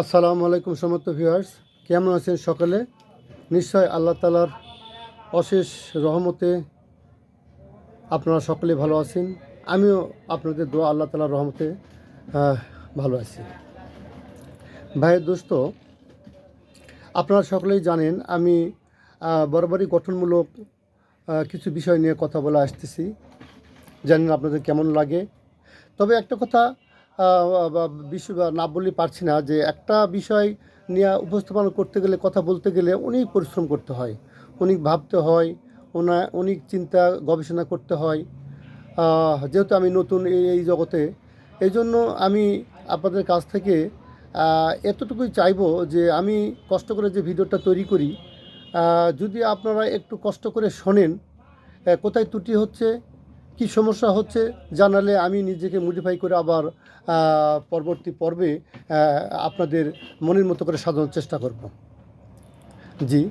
আসসালামু আলাইকুম সমস্ত ভিউয়ার্স কেমন আছেন সকালে? নিশ্চয় আল্লাহ তালার অশেষ রহমতে আপনারা সকলে ভালো আছেন। আমিও আপনাদের দোয়া আল্লাহ তালার রহমতে ভালো আছি। ভাইয়ের দোস্ত, আপনারা সকলেই জানেন, আমি বরাবরই গঠনমূলক কিছু বিষয় নিয়ে কথা বলে আসতেছি। জানেন আপনাদের কেমন লাগে। তবে একটা কথা বিশ্ব না বললে পারছি না যে একটা বিষয় নিয়ে উপস্থাপন করতে গেলে, কথা বলতে গেলে অনেক পরিশ্রম করতে হয়, অনেক ভাবতে হয় ওনা অনেক চিন্তা গবেষণা করতে হয়। যেহেতু আমি নতুন এই এই জগতে, এই জন্য আমি আপনাদের কাছ থেকে এতটুকুই চাইব যে আমি কষ্ট করে যে ভিডিওটা তৈরি করি যদি আপনারা একটু কষ্ট করে শোনেন কোথায় ত্রুটি হচ্ছে কি সমস্যা হচ্ছে জানালে আমি নিজেকে মডিফাই করে আবার পরবর্তী পর্বে আপনাদের মনের মতো করে সাজানোর চেষ্টা করব। জি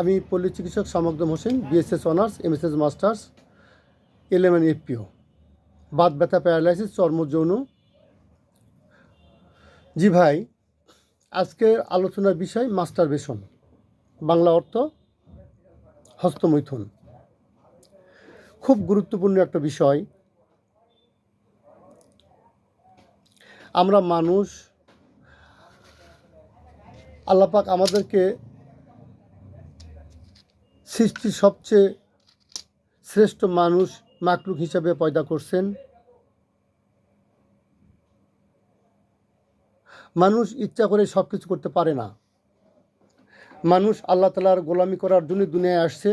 আমি পল্লী চিকিৎসক সামগ্দম Hossain BSS honours MSS masters eleven এফপিও বাত ব্যথা প্যারালাইসিস চর্ম যৌন। জি ভাই, আজকের আলোচনার বিষয় মাস্টার বেসন বাংলা অর্থ হস্তমৈথুন। খুব গুরুত্বপূর্ণ একটা বিষয়। আমরা মানুষ আল্লাপাক আমাদেরকে সৃষ্টির সবচেয়ে শ্রেষ্ঠ মানুষ মাকলুক হিসাবে পয়দা করছেন। মানুষ ইচ্ছা করে সব কিছু করতে পারে না। মানুষ আল্লাহ তালার গোলামি করার জন্য দুনিয়ায় আসছে।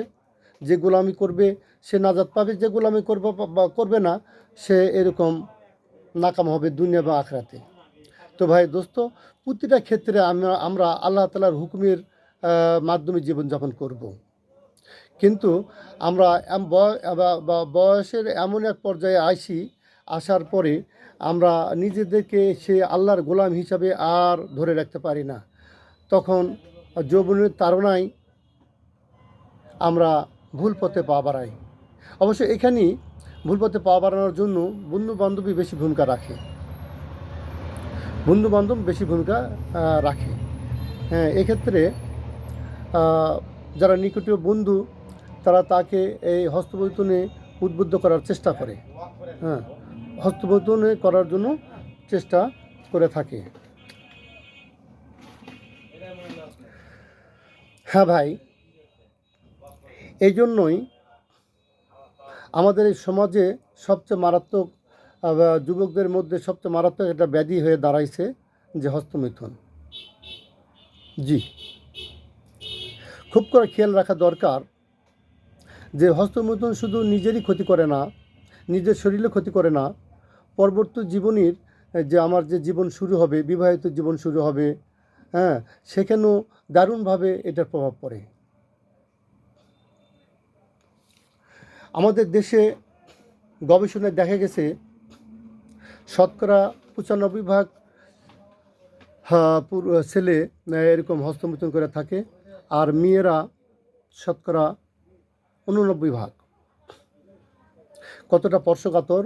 যে গোলামি করবে, সে নাজাত পাবে, যে গোলামি করবে বা করবে না, সে এরকম নাকাম হবে দুনিয়া বা আখরাতে তো ভাই দোস্ত, প্রতিটা ক্ষেত্রে আমরা আমরা আল্লাহ তালার হুকুমের মাধ্যমে জীবনযাপন করব। কিন্তু আমরা বয়সের এমন এক পর্যায়ে আসি আসার পরে আমরা নিজেদেরকে সে আল্লাহর গোলাম হিসাবে আর ধরে রাখতে পারি না তখন যৌবনের তাড়নায় আমরা ভুল পথে পা বাড়াই অবশ্য এখানেই ভুল পথে পা বাড়ানোর জন্য বন্ধু বান্ধবী বেশি ভূমিকা রাখে। বন্ধু বান্ধব বেশি ভূমিকা রাখে। হ্যাঁ এক্ষেত্রে যারা নিকটীয় বন্ধু, তারা তাকে এই হস্তবৈতনে উদ্বুদ্ধ করার চেষ্টা করে। হ্যাঁ হস্তবৈতনে করার জন্য চেষ্টা করে থাকে। হ্যাঁ ভাই এই জন্যই আমাদের এই সমাজে সবচেয়ে মারাত্মক যুবকদের মধ্যে সবচেয়ে মারাত্মক একটা ব্যাধি হয়ে দাঁড়াইছে যে হস্তমৈথুন। জি। খুব করে খেয়াল রাখা দরকার যে হস্তমৈথুন শুধু নিজেরই ক্ষতি করে না, নিজের শরীরে ক্ষতি করে না, পরবর্তী জীবনের যে আমার যে জীবন শুরু হবে, বিবাহিত জীবন শুরু হবে হ্যাঁ সেখানেও দারুণভাবে এটার প্রভাব পড়ে। আমাদের দেশে গবেষণায় দেখা গেছে, শতকরা পঁচানব্বই ভাগ ছেলে এরকম হস্তমৈথুন করে থাকে, আর মেয়েরা শতকরা উননব্বই ভাগ। কতটা স্পর্শকাতর?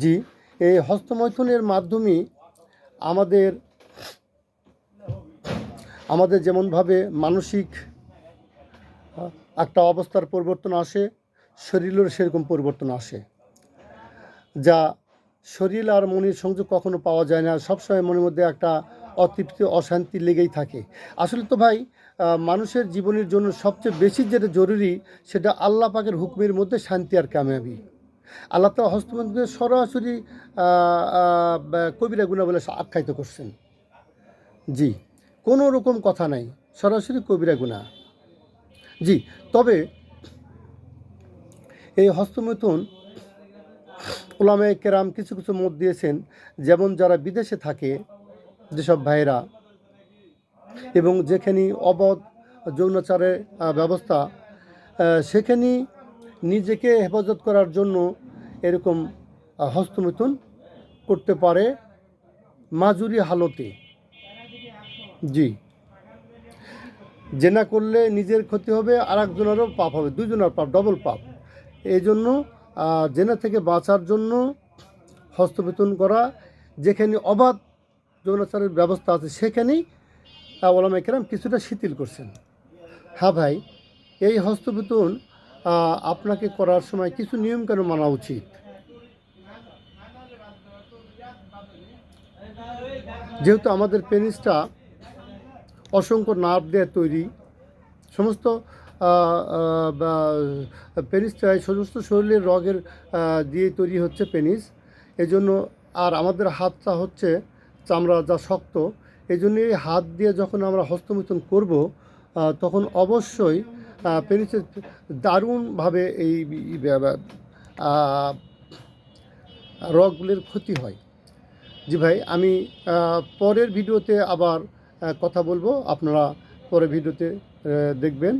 জি, এই হস্তমৈথুনের মাধ্যমে আমাদের আমাদের যেমনভাবে মানসিক একটা অবস্থার পরিবর্তন আসে শরীরের সেরকম পরিবর্তন আসে, যা শরীর আর মনের সংযোগ কখনো পাওয়া যায় না। সবসময় মনের মধ্যে একটা অতৃপ্তি, অশান্তি লেগেই থাকে। আসলে তো ভাই মানুষের জীবনের জন্য সবচেয়ে বেশি যেটা জরুরি, সেটা আল্লাহ পাকের হুকুমের মধ্যে শান্তি আর কামিয়াবি। আল্লাহ তালা হস্তমন্ত্রকে সরাসরি কবিরা গুণা বলে আখ্যায়িত করছেন। জি, কোনো রকম কথা নাই। সরাসরি কবিরা গুণা। জি, তবে এই হস্তমৈথুন ওলামায়ে কেরাম কিছু কিছু মত দিয়েছেন, যেমন যারা বিদেশে থাকে, যেসব ভাইয়েরা, এবং যেখানে অবধ যৌনাচারের ব্যবস্থা সেখানে নিজেকে হেফাজত করার জন্য এরকম হস্তমৈথুন করতে পারে মাজুরি হালতে। জি। জেনা করলে নিজের ক্ষতি হবে আর একজনেরও পাপ হবে, দুজনের পাপ ডবল পাপ। এই জন্য জেনা থেকে বাঁচার জন্য হস্তবেতন করা, যেখানে অবাধ যৌনাচারের ব্যবস্থা আছে, সেখানেই ওলামা কেরাম কিছুটা শিথিল করছেন। হ্যাঁ ভাই, এই হস্তবিতন আপনাকে করার সময় কিছু নিয়ম কেন মানা উচিত? যেহেতু আমাদের পেনিসটা অসংখ্য নার্ভ দিয়ে তৈরি। সমস্ত পেনিসটাই সমস্ত শরীরের রগের দিয়ে তৈরি হচ্ছে পেনিস। এজন্য আর আমাদের হাতটা হচ্ছে চামড়া যা শক্ত। এই জন্য এই হাত দিয়ে যখন আমরা হস্তমিথুন করব তখন অবশ্যই পেনিসের দারুণভাবে এই রগগুলির ক্ষতি হয়। জি ভাই, আমি পরের ভিডিওতে আবার কথা বলব। আপনারা পরে ভিডিওতে দেখবেন।